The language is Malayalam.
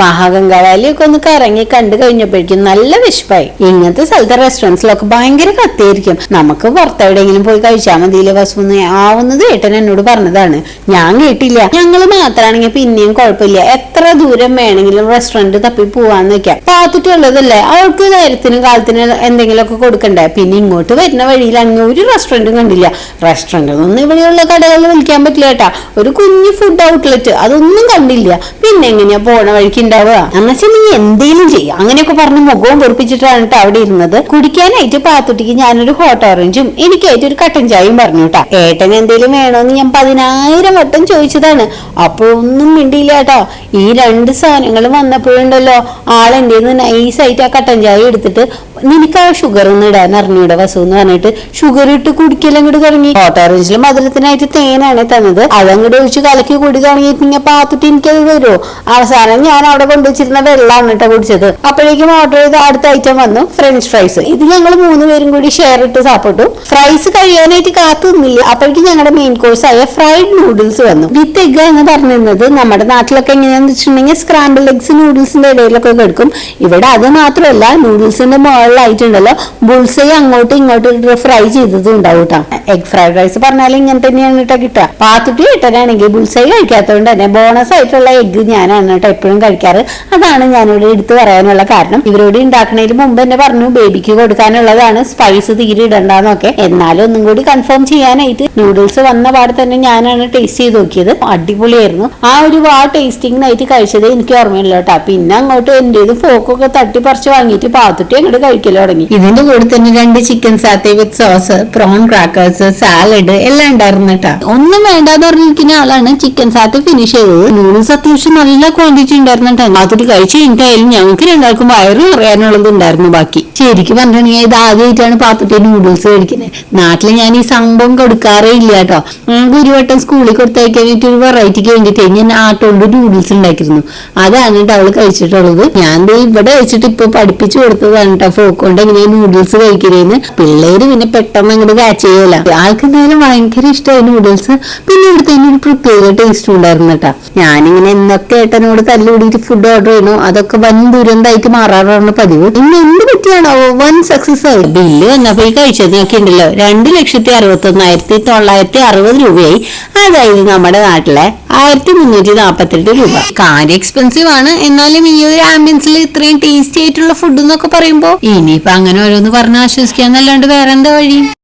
മഹാഗംഗാ വാലിയൊക്കെ ഒന്ന് കറങ്ങി കണ്ടു കഴിഞ്ഞപ്പോഴേക്കും നല്ല വിശപ്പായി. ഇങ്ങനത്തെ സ്ഥലത്തെ റെസ്റ്റോറന്റ്സിലൊക്കെ ഭയങ്കര കത്തിയിരിക്കും നമുക്ക് പുറത്തെവിടെയെങ്കിലും പോയി കഴിച്ചാൽ മതിയില്ലേ വസുന്ന് ആവുന്നത് ഏട്ടൻ എന്നോട് പറഞ്ഞതാണ്. ഞാൻ കേട്ടില്ല. ഞങ്ങൾ മാത്രമാണെങ്കിൽ പിന്നെയും കുഴപ്പമില്ല. എത്ര ദൂരം വേണമെങ്കിലും റെസ്റ്റോറന്റ് തപ്പി പോവാന്ന് വെക്കാം. പാത്തിട്ടുള്ളതല്ലേ അവൾക്ക് നേരത്തിനും കാലത്തിന് എന്തെങ്കിലുമൊക്കെ കൊടുക്കണ്ടേ? പിന്നെ ഇങ്ങോട്ട് വരുന്ന വഴിയിൽ അങ്ങ് ഒരു റെസ്റ്റോറന്റും കണ്ടില്ല. റെസ്റ്റോറന്റ് ഒന്നും ഇവിടെയുള്ള കടകളിൽ വിളിക്കാൻ പറ്റില്ല കേട്ടാ. ഒരു കുഞ്ഞു ഫുഡ് ഔട്ട്ലെറ്റ് അതൊന്നും കണ്ടില്ല. പിന്നെ എങ്ങനെയാ പോണ വഴിക്ക് ഉണ്ടാവുക. എന്നുവെച്ചാൽ നീ എന്തേലും ചെയ്യാം. അങ്ങനെയൊക്കെ പറഞ്ഞ് മുഖവും പൊറിപ്പിച്ചിട്ടാണ് കേട്ടോ അവിടെ ഇരുന്നത്. കുടിക്കാനായിട്ട് പാത്തുട്ടിക്ക് ഞാനൊരു ഹോട്ട് ഓറഞ്ചും എനിക്കായിട്ട് ഒരു കട്ടൻ ചായയും പറഞ്ഞു കേട്ടാ ഏട്ടൻ എന്തേലും വേണോന്ന് ഞാൻ പതിനായിരം വട്ടം ചോദിച്ചതാണ്. അപ്പോഴൊന്നും മിണ്ടിയില്ല കേട്ടോ ഈ രണ്ട് സാധനങ്ങൾ വന്നപ്പോഴുണ്ടല്ലോ ആളെന്റെ നൈസായിട്ട് ആ കട്ടൻ ചായ എടുത്തിട്ട് നിനക്ക് ആ ഷുഗർ ഒന്നും ഇടാൻ അറിഞ്ഞൂടെ വസു എന്ന് പറഞ്ഞിട്ട്? ഷുഗർ ഇട്ട് കുടിക്കലും അങ്ങോട്ട് തുടങ്ങി. ഹോട്ട് ഓറഞ്ചിൽ മധുരത്തിനായിട്ട് തേനാണ് തന്നത്. അതങ്ങോട്ട് ഒഴിച്ച് കലക്കി കുടി തുടങ്ങിയിട്ട് പാത്തിട്ട് എനിക്കത് തരുമോ അവസാനം ഞാൻ അവിടെ കൊണ്ടുവച്ചിരുന്ന വെള്ളമാണ് കേട്ടോ കുടിച്ചത്. അപ്പോഴേക്കും ഓർഡർ ചെയ്ത അടുത്ത ഐറ്റം വന്നു. ഫ്രഞ്ച് ഫ്രൈസ് ഇത് ഞങ്ങൾ മൂന്ന് പേരും കൂടി ഷെയർ ഇട്ട് സാപ്പിട്ടു. ഫ്രൈസ് കഴിയാനായിട്ട് കാത്തു നിന്നില്ല. അപ്പോഴേക്കും ഞങ്ങളുടെ മെയിൻ കോഴ്സ് ആയ ഫ്രൈഡ് നൂഡിൽസ് വന്നു. വിത്ത് എഗ് എന്ന് പറഞ്ഞിരുന്നത്. നമ്മുടെ നാട്ടിലൊക്കെ എങ്ങനെയാണെന്ന് വെച്ചിട്ടുണ്ടെങ്കിൽ സ്ക്രാമ്പിൾ എഗ്സ് നൂഡിൽസിന്റെ ഇടയിലൊക്കെ കിടക്കും. ഇവിടെ അത് മാത്രമല്ല നൂഡിൽസിന്റെ മുകളിലായിട്ടുണ്ടല്ലോ. ബുൾസൈ അങ്ങോട്ടും ഇങ്ങോട്ടും ഫ്രൈ ചെയ്തതും ഉണ്ടാവും കേട്ടോ എഗ് ഫ്രൈഡ് റൈസ് പറഞ്ഞാൽ ഇങ്ങനെ തന്നെയാണ് കേട്ടോ കിട്ടുക. പാത്തുട്ടി കിട്ടാനാണെങ്കിൽ ബുൾസൈ കഴിക്കാത്തതുകൊണ്ട് തന്നെ ബോണസ് ആയിട്ടുള്ള എഗ് ഞാനാണ് കേട്ടോ എപ്പോഴും കഴിക്കാറ്. അതാണ് ഞാനിവിടെ എടുത്തു പറയാനുള്ള കാരണം. ഇവരോട് ഉണ്ടാക്കണതിന് മുമ്പ് തന്നെ പറഞ്ഞു ബേബിക്ക് കൊടുക്കാനുള്ളതാണ് സ്പൈസ് തീരെ ഇടണ്ടെന്നൊക്കെ. എന്നാലും ഒന്നും കൂടി കൺഫേം ചെയ്യാനായിട്ട് നൂഡിൽസ് വന്ന പാടെ തന്നെ ഞാനാണ് ടേസ്റ്റ് ചെയ്ത് നോക്കിയത്. അടിപൊളിയായിരുന്നു. ആ ഒരു ആ ടേസ്റ്റിംഗ് നൈറ്റ് കഴിച്ചത് എനിക്ക് ഓർമ്മയില്ല കേട്ടോ പിന്നെ അങ്ങോട്ട് എന്റേത് ഫോക്കൊക്കെ തട്ടി പറിച്ച് വാങ്ങിയിട്ട് പാത്തുട്ടി അങ്ങോട്ട് കഴിക്കൽ തുടങ്ങി. ഇതിന്റെ കൂടെ തന്നെ രണ്ട് chicken satay with sauce prawn crackers salad എല്ലാം ഉണ്ടായിരുന്നു കേട്ടോ. ഒന്നും വേണ്ടാന്ന് പറഞ്ഞിരിക്കുന്ന ആളാണ് ചിക്കൻ സാത്തേ ഫിനിഷ് ചെയ്തത്. നൂഡിൽസ് അത്യാവശ്യം നല്ല ക്വാണ്ടിറ്റി ഉണ്ടായിരുന്നു കേട്ടോ. അതൊരു കഴിച്ച് കഴിഞ്ഞിട്ടായാലും ഞങ്ങൾക്ക് രണ്ടാൾക്കും വയറ് അറിയാനുള്ളത് ഉണ്ടായിരുന്നു ബാക്കി. ശരിക്കും പറഞ്ഞിട്ടുണ്ടെങ്കിൽ ഇത് ആദ്യമായിട്ടാണ് പാത്തുട്ടി നൂഡിൽസ് കഴിക്കുന്നത്. നാട്ടിൽ ഞാൻ ഈ സംഭവം കൊടുക്കാറേ ഇല്ല കേട്ടോ. നമുക്ക് ഒരു വട്ടം സ്കൂളിൽ കൊടുത്തയക്കാനായിട്ട് ഒരു വെറൈറ്റിക്ക് വേണ്ടിയിട്ട് ഞാൻ ആട്ടോണ്ട് നൂഡിൽസ് ഉണ്ടാക്കിയിരുന്നു. അതാണ് കേട്ടോ അവൾ കഴിച്ചിട്ടുള്ളത്. ഞാൻ ഇവിടെ വെച്ചിട്ട് ഇപ്പൊ പഠിപ്പിച്ചു കൊടുത്തതാണ് കേട്ടോ ഫോക്ക് ഇങ്ങനെ നൂഡിൽസ് കഴിക്കരുതെന്ന് പിള്ളേര് പിന്നെ പെട്ടെന്ന് അങ്ങോട്ട് കാച്ച് ചെയ്യല. ആൾക്ക് എന്തായാലും ഭയങ്കര ഇഷ്ടമായി നൂഡിൽസ് പിന്നെ ഇവിടുത്തെ ഒരു പ്രത്യേക ടേസ്റ്റ് ഉണ്ടായിരുന്നു കേട്ടോ. ഞാനിങ്ങനെ എന്നൊക്കെ ഏട്ടനോട് തല്ലുകൂടിയിട്ട് ഫുഡ് ഓർഡർ ചെയ്യണു അതൊക്കെ വൻ ദുരന്തമായിട്ട് മാറാറാണ് പതിവ്. ഇന്ന് എന്ത് പറ്റിയാണോ വൻ സക്സസ് ആയി. ബില്ല് വന്നപ്പോ കഴിച്ചത് നോക്കിയിട്ടുണ്ടല്ലോ. രണ്ട് ലക്ഷത്തി അറുപത്തി ഒന്നായിരത്തി തൊള്ളായിരത്തി അറുപത് രൂപയായി. അതായത് നമ്മുടെ നാട്ടിലെ ആയിരത്തി മുന്നൂറ്റി നാപ്പത്തെട്ട് രൂപ കാര്യം എക്സ്പെൻസീവ് ആണ്. എന്നാലും ഈ ഒരു ആംബിയൻസിൽ ഇത്രയും ടേസ്റ്റി ആയിട്ടുള്ള ഫുഡ് എന്നൊക്കെ പറയുമ്പോ ഇനിയിപ്പോ അങ്ങനെ ഓരോന്ന് പറഞ്ഞ് ആശ്വസിക്കാന്നല്ലാണ്ട് വേറെ എന്താ വഴി?